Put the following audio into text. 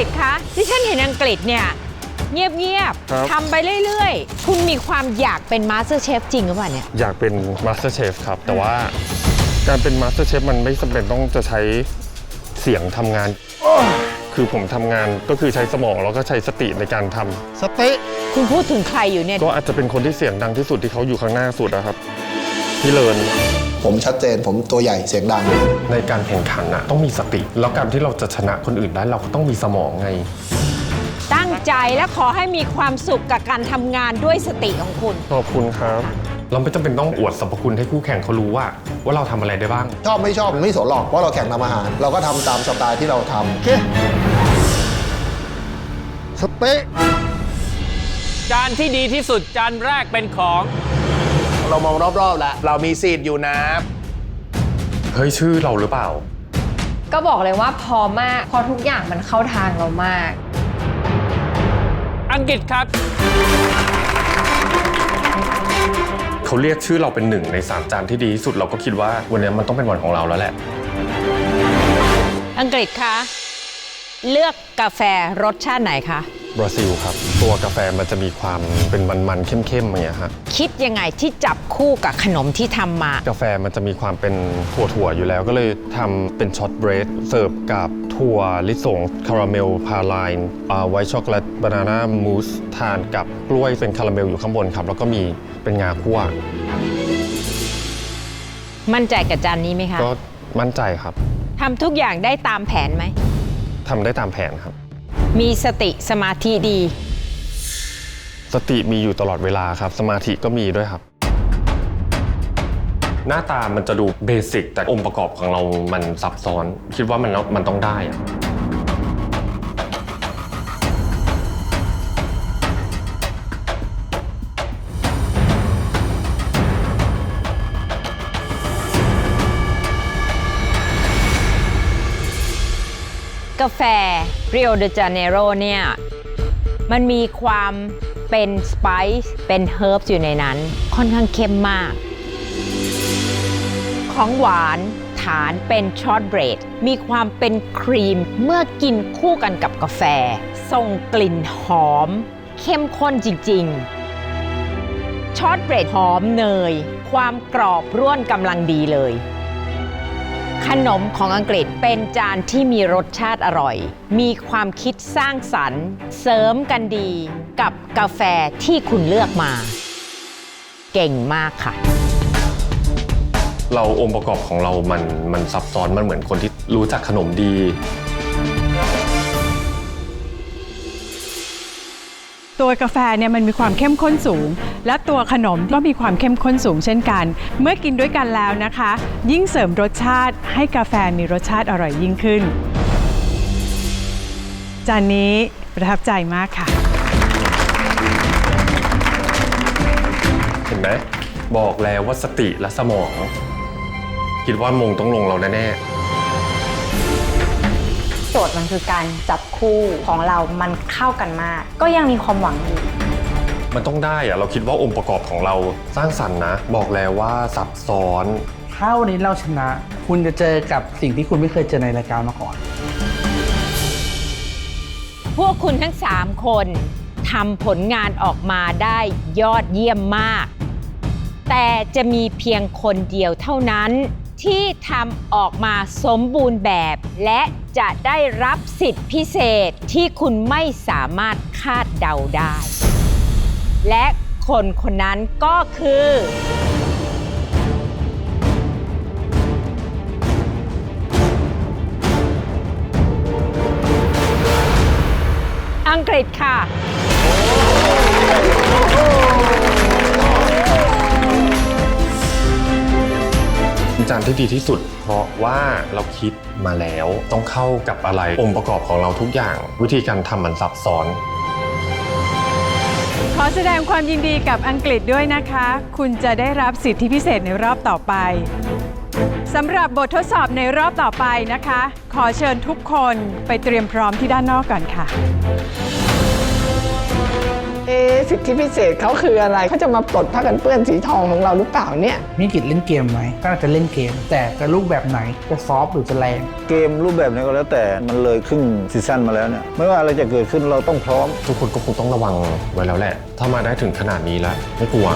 ฤษคะที่ฉันเห็นอังกฤษเนี่ยเงียบครับ ๆทำไปเรื่อยๆ คุณมีความอยากเป็นมาสเตอร์เชฟจริงหรือเปล่าเนี่ย อยากเป็นมาสเตอร์เชฟครับ แต่ว่าการเป็นมาสเตอร์เชฟมันไม่จำเป็นต้องจะใช้เสียงทำงาน คือผมทำงานก็คือใช้สมองแล้วก็ใช้สติในการทำสติคุณพูดถึงใครอยู่เนี่ยก็อาจจะเป็นคนที่เสียงดังที่สุดที่เขาอยู่ข้างหน้าสุดนะครับ พี่เลิน ผมชัดเจน ผมตัวใหญ่เสียงดัง ในการแข่งขันอะต้องมีสติ แล้วการที่เราจะชนะคนอื่นได้เราก็ต้องมีสมองไง ตั้งใจและขอให้มีความสุขกับการทำงานด้วยสติของคุณ ขอบคุณครับ เราไม่จำเป็นต้องอวดสรรพคุณให้คู่แข่งเขารู้ว่า ว่าเราทำอะไรได้บ้าง ชอบไม่ชอบไม่สนหรอกเพราะเราแข่งทำอาหาร เราก็ทำตามสไตล์ที่เราทำโอเคสติจานที่ดีที่สุดจานแรกเป็นของ เรามองรอบๆแล้วเรามีซีดอยู่นะเฮ้ยชื่อเราหรือเปล่า ก็บอกเลยว่าพอมากเพราะทุกอย่างมันเข้าทางเรามาก อังกฤษครับ เขาเรียกชื่อเราเป็นหนึ่งในสามจานที่ดีที่สุดเราก็คิดว่าวันนี้มันต้องเป็นวันของเราแล้วแหละ อังกฤษคะ เลือกกาแฟรสชาติไหนคะ บราซิลครับ ตัวกาแฟมันจะมีความเป็นมันๆเข้มๆอย่างเงี้ยฮะคิดยังไงที่จับคู่กับขนมที่ทำมา กาแฟมันจะมีความเป็นถั่วๆอยู่แล้ว ก็เลยทำเป็นช็อตเบรดเสิร์ฟกับถั่วลิสงคาราเมลพาไลน์ไวท์ช็อกโกแลตบานาน่ามูสทานกับกล้วยเป็นคาราเมลอยู่ข้างบนครับ แล้วก็มีเป็นงาคั่ว มั่นใจกับจานนี้ไหมคะก็มั่นใจครับทำทุกอย่างได้ตามแผนไหม ทำได้ตามแผนครับ มีสติสมาธิดี สติมีอยู่ตลอดเวลาครับ สมาธิก็มีด้วยครับ หน้าตามันจะดูเบสิกแต่องค์ประกอบของเรามันซับซ้อน คิดว่ามันมันต้องได้อะ กาแฟเรีย d เดจาเนโรเนี่ย มันมีความเป็นสไปซ์เป็นเฮิร์บอยู่ในนั้น ค่อนข้างเข้มมาก ของหวานฐานเป็นช็อตเบรด มีความเป็นครีมเมื่อกินคู่กันกับกาแฟ ส่งกลิ่นหอม เข้มข้นจริง ๆช็อตเบรดหอมเนย ความกรอบร่วนกำลังดีเลย ขนมของอังกฤษเป็นจานที่มีรสชาติอร่อย มีความคิดสร้างสรรค์ เสริมกันดีกับกาแฟที่คุณเลือกมา เก่งมากค่ะ เราองค์ประกอบของเรามันมันซับซ้อนมันเหมือนคนที่รู้จักขนมดี ตัวกาแฟเนี่ยมันมีความเข้มข้นสูง และตัวขนมก็มีความเข้มข้นสูงเช่นกัน เมื่อกินด้วยกันแล้วนะคะ ยิ่งเสริมรสชาติให้กาแฟมีรสชาติอร่อยยิ่งขึ้น จานนี้ประทับใจมากค่ะ เห็นไหมบอกแล้วว่าสติและสมอง คิดว่ามงต้องลงเราแน่ โจทย์มันคือการจับคู่ของเรามันเข้ากันมาก ก็ยังมีความหวังอยู่ๆมันต้องได้อะเราคิดว่าองค์ประกอบของเราสร้างสรรค์นะ บอกแล้วว่าซับซ้อน ถ้าวันนี้เราชนะ คุณจะเจอกับสิ่งที่คุณไม่เคยเจอในรายการมาก่อน พวกคุณทั้ง 3 คนทำผลงานออกมาได้ยอดเยี่ยมมาก แต่จะมีเพียงคนเดียวเท่านั้น ที่ทำออกมาสมบูรณ์แบบ และจะได้รับสิทธิพิเศษที่คุณไม่สามารถคาดเดาได้ และคนคนนั้นก็คือ อังกฤษค่ะ จานที่ดีที่สุด เพราะว่าเราคิดมาแล้วต้องเข้ากับอะไรองค์ประกอบของเราทุกอย่าง วิธีการทำมันซับซ้อน ขอแสดงความยินดีกับอังกฤษด้วยนะคะ คุณจะได้รับสิทธิพิเศษในรอบต่อไปสำหรับบททดสอบในรอบต่อไปนะคะ ขอเชิญทุกคนไปเตรียมพร้อมที่ด้านนอกก่อนค่ะเเอ๊ะ สิทธิพิเศษเขาคืออะไรเขาจะมาปลดผ้ากันเปื้อนสีทองของเราหรือเปล่าเนี่ยมิกิเล่นเกมไหมก็น่าจะเล่นเกม แต่จะรูปแบบไหนจะซอฟต์หรือจะแรงเกมรูปแบบไหนี้ก็แล้วแต่มันเลยครึ่งซีซั่นมาแล้วเนี่ยไม่ว่าอะไรจะเกิดขึ้นเราต้องพร้อม ทุกคนก็คงต้องระวังไว้แล้วแหละ ถ้ามาได้ถึงขนาดนี้แล้วไม่กลัว